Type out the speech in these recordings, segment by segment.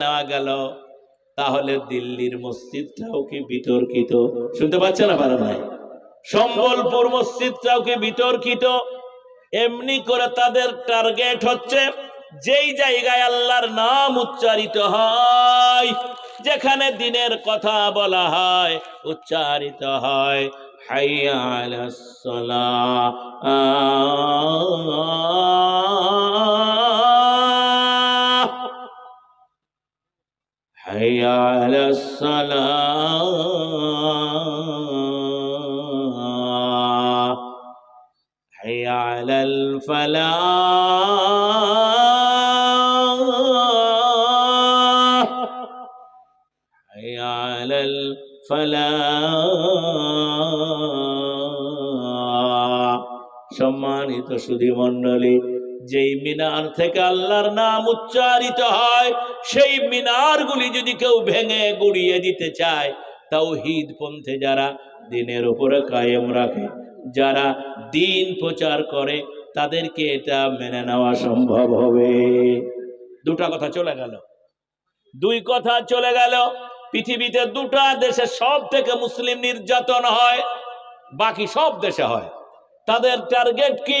নেওয়া গেল, তাহলে দিল্লির মসজিদটাও কি বিতর্কিত? শুনতে পাচ্ছে না পারে নাই সম্বলপুর মসজিদটাও কি বিতর্কিত? এমনি করে তাদের টার্গেট হচ্ছে, যেই জায়গায় আল্লাহর নাম উচ্চারিত হয়, যেখানে দিনের কথা বলা হয়, উচ্চারিত হয়, হাইয়া حي على الصلاة حي على الفلاح حي على الفلاح সম্মানিত সুধী মণ্ডলী যেই মিনার থেকে আল্লাহর নাম উচ্চারিত হয়, সেই মিনারগুলি যদি কেউ ভেঙে গুড়িয়ে দিতে চায় তাও পন্থে যারা দিনের উপরে কায়েম রাখে, যারা দিন প্রচার করে, তাদেরকে এটা মেনে নেওয়া সম্ভব হবে। দুটা কথা চলে গেল। দুই কথা চলে গেল। পৃথিবীতে দুটা দেশে সব থেকে মুসলিম নির্যাতন হয়, বাকি সব দেশে হয়। তাদের টার্গেট কি?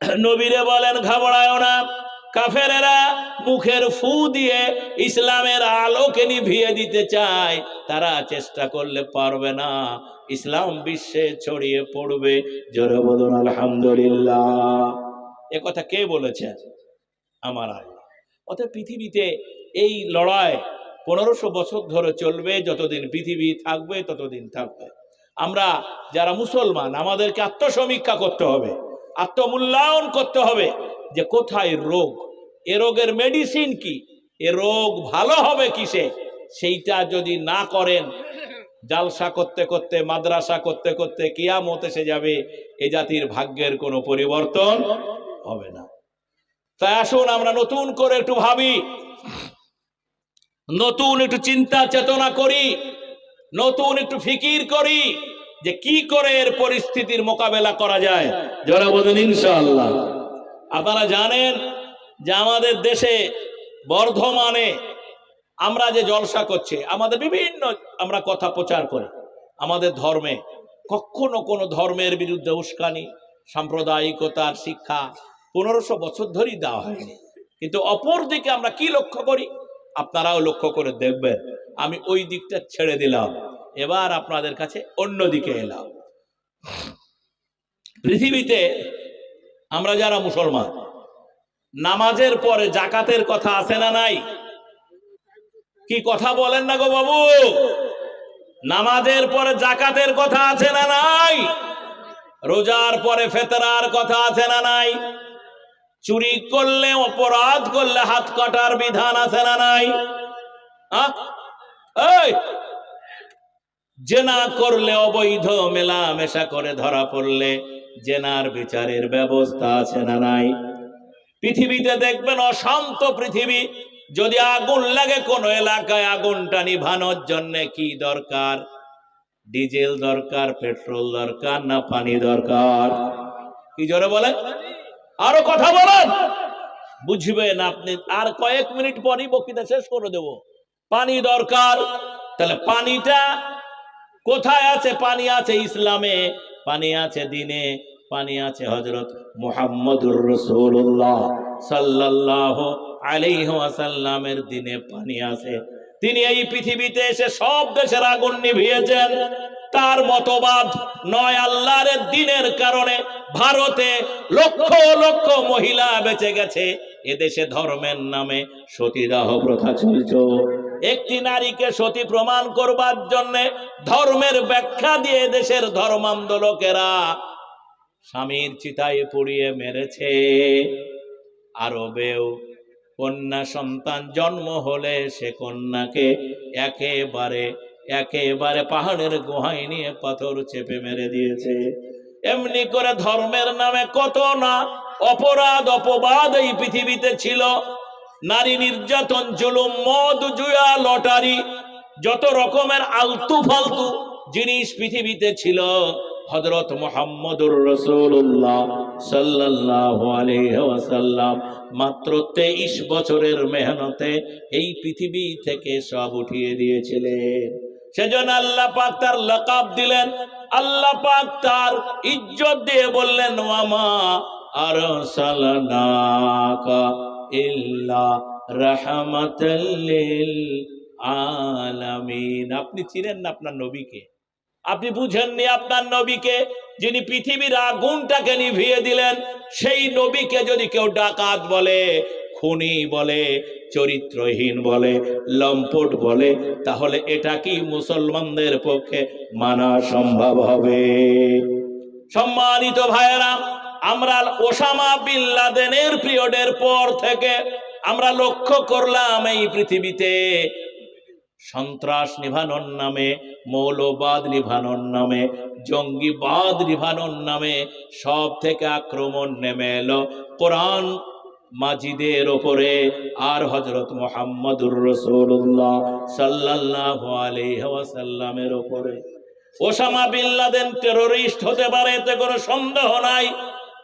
নবীরে বলেন, ঘাবড়ায় না। কাফেরেরা মুখের ফু দিয়ে ইসলামের আলোকে নিভিয়ে দিতে চায়। তারা চেষ্টা করলে পারবে না। ইসলাম বিশ্বে ছড়িয়ে পড়বে। জোরে বলুন, আলহামদুলিল্লাহ। এ কথা কে বলেছে? আমার আল্লাহ। অতএব পৃথিবীতে এই লড়াই পনেরোশো বছর ধরে চলবে। যতদিন পৃথিবী থাকবে, ততদিন থাকবে। আমরা যারা মুসলমান, আমাদেরকে আত্মসমীক্ষা করতে হবে। আত্মমূল্যায়ন করতে হবে যে কোথায় রোগ? এ রোগের মেডিসিন কি? এ রোগ ভালো হবে কিসে? সেইটা যদি না করেন, জালসা করতে করতে, মাদ্রাসা করতে করতে কিয়ামত এসে যাবে, এ জাতির ভাগ্যের কোনো পরিবর্তন হবে না। তাই আসুন আমরা নতুন করে একটু ভাবি, নতুন একটু চিন্তা চেতনা করি, নতুন একটু ফিকির করি যে কি করে এর পরিস্থিতির মোকাবেলা করা যায়। যারা বলেন, ইনশাআল্লাহ। আপনারা জানেন যে আমাদের দেশে বর্ধমানে আমরা যে জলসা করছে, আমাদের বিভিন্ন আমরা কথা প্রচার করি। আমাদের ধর্মে কখনো কোনো ধর্মের বিরুদ্ধে উস্কানি, সাম্প্রদায়িকতার শিক্ষা পনেরোশো বছর ধরেই দেওয়া হয়নি। কিন্তু অপর দিকে আমরা কি লক্ষ্য করি? আপনারাও লক্ষ্য করে দেখবেন, আমি ওই দিকটা ছেড়ে দিলাম। এবার আপনাদের কাছে অন্য দিকে এলাম। পৃথিবীতে আমরা যারা মুসলমান, নামাজের পরে জাকাতের কথা আছে না নাই? কি কথা বলেন না গো বাবু? নামাজের পরে জাকাতের কথা আছে না নাই? রোজার পরে ফেতরার কথা আছে না নাই? চুরি করলে, অপরাধ করলে হাত কাটার বিধান আছে না নাই? জেনা করলে, অবৈধ মেলামেশা করে ধরা পড়লে জেনার বিচারের ব্যবস্থা আছে না নাই? পৃথিবীতে দেখবেন অশান্ত পৃথিবী। যদি আগুন লাগে কোন এলাকায় আগুনটা নিভানোর জন্য কি দরকার? ডিজেল দরকার, পেট্রোল দরকার না পানি দরকার? কি জোরে বলেন? আরও কথা বলেন। বুঝবেন আপনি, আর কয়েক মিনিট পরই বক্তৃতা শেষ করে দেব। পানি দরকার। তাহলে পানিটা কোথায় আছে? পানি আছে ইসলামে। পানি আছে দিনে, পানি আছে হজরত মুহাম্মদুর রসুল্লাহ সাল্লাহ আলাইহি ওয়াসাল্লামের দিনে পানি আছে। তিনি এই পৃথিবীতে এসে সব দেশের আগুন নিভিয়েছেন। তার মতবাদ নয় আল্লাহর দিনের কারণে ভারতে লক্ষ লক্ষ মহিলা বেঁচে গেছে। এদেশে ধর্মের নামে সতীদাহ প্রথা চলছ। একটি নারীকে সতী প্রমাণ করবার জন্যে ধর্মের ব্যাখ্যা দিয়ে দেশের ধর্মান্ধ লোকেরা স্বামীর চিতায় পুড়িয়ে মেরেছে। আরবেও কন্যা সন্তান জন্ম হলে সে কন্যাকে একেবারে একেবারে পাহাড়ের গুহায় নিয়ে পাথর চেপে মেরে দিয়েছে। এমনি করে ধর্মের নামে কত না অপরাধ, অপবাদ এই পৃথিবীতে ছিল। নারী নির্যাতন, জুলুম, মদ, জুয়া, লটারি, যত রকমের আলতু ফালতু জিনিস পৃথিবীতে ছিল হজরত মোহাম্মদুর রসুল্লাহ সাল্লাহ মাত্র তেইশ বছরের মেহনতে এই পৃথিবী থেকে সব উঠিয়ে দিয়েছিলেন। সেজন্য আল্লাহ পাক তার লকাব দিলেন। আল্লাহ পাক তার ইজ্জত দিয়ে বললেন মামা আর সালানাকা ইল্লা রাহমাতাল্লিল আলামিন। আপনি চিনেন না আপনার নবীকে? আপনি বুঝেননি আপনার নবীকে? যিনি পৃথিবীর আগুনটাকে নিভিয়ে দিলেন, সেই নবীকে যদি কেউ ডাকাত বলে, খুনি বলে, চরিত্রহীন বলে, লম্পট বলে, তাহলে এটা কি মুসলমানদের পক্ষে মানা সম্ভব হবে? সম্মানিত ভাইয়েরা আমরা ওসামা বিন পিরিয়ডের পর থেকে আমরা লক্ষ্য করলাম এই পৃথিবীতে সন্ত্রাস নিভানোর নামে, মৌলবাদ নিভানোর নামে, জঙ্গিবাদ নিভানোর নামে সব থেকে আক্রমণ নেমে এলো। কোরআন মাজিদের ওপরে আর হজরত মোহাম্মদুর রসুল্লাহ সাল্লাহ আলহাসাল্লামের ওপরে। ওসামা বিন লাদেন টেরোরিস্ট হতে পারে, এতে কোনো সন্দেহ নাই।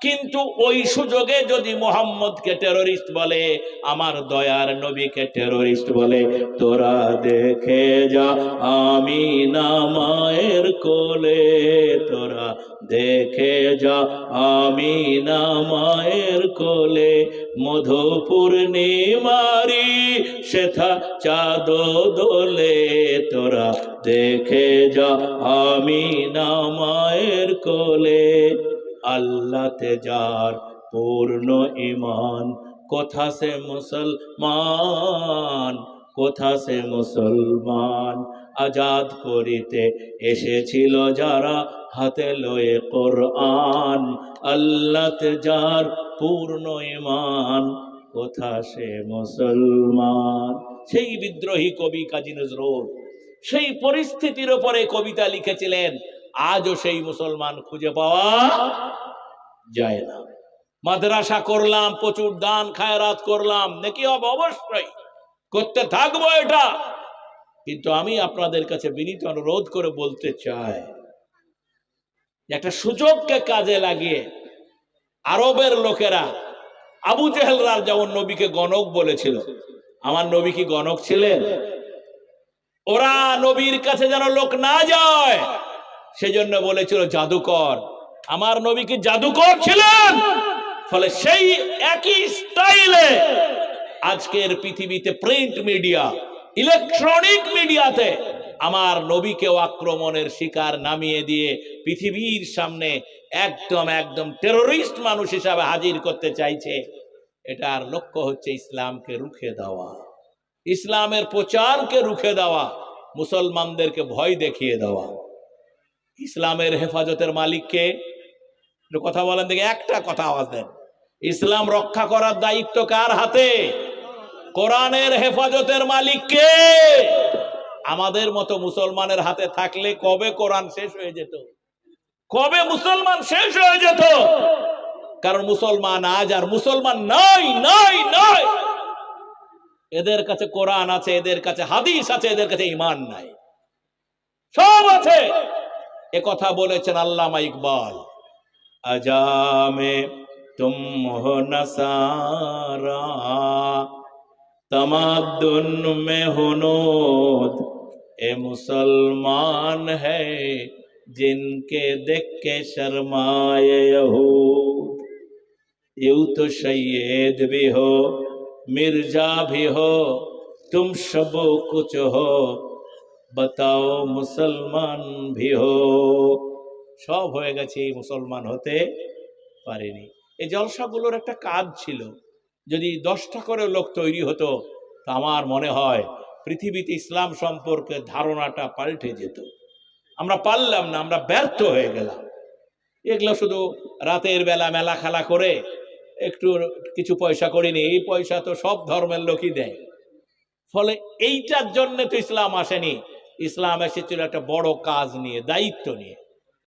কিন্তু ওই সুযোগে যদি মোহাম্মদকে টেরোরিস্ট বলে, আমার দয়ার নবীকে টেরোরিস্ট বলে, তোরা দেখে যা, আমি না মায়ের কোলে, তোরা দেখে যা, আমি না মায়ের কোলে, মধুপুর নিমারি সেথা চাঁদ দোলে, তোরা দেখে যা, আমি না মায়ের কোলে। আল্লাহতে যার পূর্ণ ইমান কোথা সে মুসলমান, কোথা সে মুসলমান? আজাদ করিতে এসেছিল যারা হাতে লয়ে কোরআন। আল্লাহতে যার পূর্ণ ইমান কোথা সে মুসলমান? সেই বিদ্রোহী কবি কাজী নজরুল, সেই পরিস্থিতির উপরে কবিতা লিখেছিলেন। আজও সেই মুসলমান খুঁজে পাওয়া যায় না। মাদ্রাসা করলাম, প্রচুর দান খায়রাত করলাম, নাকি হবে অবশ্যই, করতে থাকব এটা। কিন্তু আমি আপনাদের কাছে বিনীত অনুরোধ করে বলতে চাই, একটা সুযোগকে কাজে লাগিয়ে আরবের লোকেরা, আবু জেহেলরা যেমন নবীকে গণক বলেছিল। আমার নবী কি গণক ছিলেন? ওরা নবীর কাছে যেন লোক না যায়। সেজন্য বলেছিল, জাদুকর, আমার নবী কি জাদুকর ছিলেন? ফলে সেই একই স্টাইলে আজকের পৃথিবীতে প্রিন্ট মিডিয়া, ইলেকট্রনিক মিডিয়াতে আমার নবীকেও আক্রমণের শিকার নামিয়ে দিয়ে পৃথিবীর সামনে একদম একদম টেরোরিস্ট মানুষ হিসাবে হাজির করতে চাইছে। এটার লক্ষ্য হচ্ছে ইসলামকে রুখে দেওয়া। ইসলামের প্রচারকে রুখে দেওয়া। মুসলমানদেরকে ভয় দেখিয়ে দেওয়া। ইসলামের হেফাজতের মালিককে কথা বলেন দেখে, একটা কথা আওয়াজ দেন। ইসলাম রক্ষা করার দায়িত্ব কার হাতে? কোরআনের হেফাজতের মালিককে আমাদের মতো মুসলমানের হাতে থাকলে কবে কোরআন শেষ হয়ে যেত? কবে মুসলমান শেষ হয়ে যেত? কারণ মুসলমান আজ আর মুসলমান নাই নাই নাই। এদের কাছে কোরআন আছে, এদের কাছে হাদিস আছে, এদের কাছে ইমান নাই। সব আছে। এ কথা বলেছেন আল্লামা ইকবাল अजामे तुम हो नसारा तमादुन में हुनूद ए मुसलमान है जिनके देख के शर्माए यहूद यूं तो सैयद भी हो मिर्जा भी हो तुम सब कुछ हो বাতাও মুসলমান ভিহ সব হয়ে গেছে এই মুসলমান হতে পারেনি। এই জলসাগুলোর একটা কাজ ছিল। যদি দশটা করে লোক তৈরি হতো, তা আমার মনে হয় পৃথিবীতে ইসলাম সম্পর্কে ধারণাটা পাল্টে যেত। আমরা পারলাম না, আমরা ব্যর্থ হয়ে গেলাম। এগুলো শুধু রাতের বেলা মেলা খেলা করে একটু কিছু পয়সা করিনি, এই পয়সা তো সব ধর্মের লোকই দেয়। ফলে এইটার জন্য তো ইসলাম আসেনি। ইসলাম এসেছিল একটা বড় কাজ নিয়ে দায়িত্ব নিয়ে।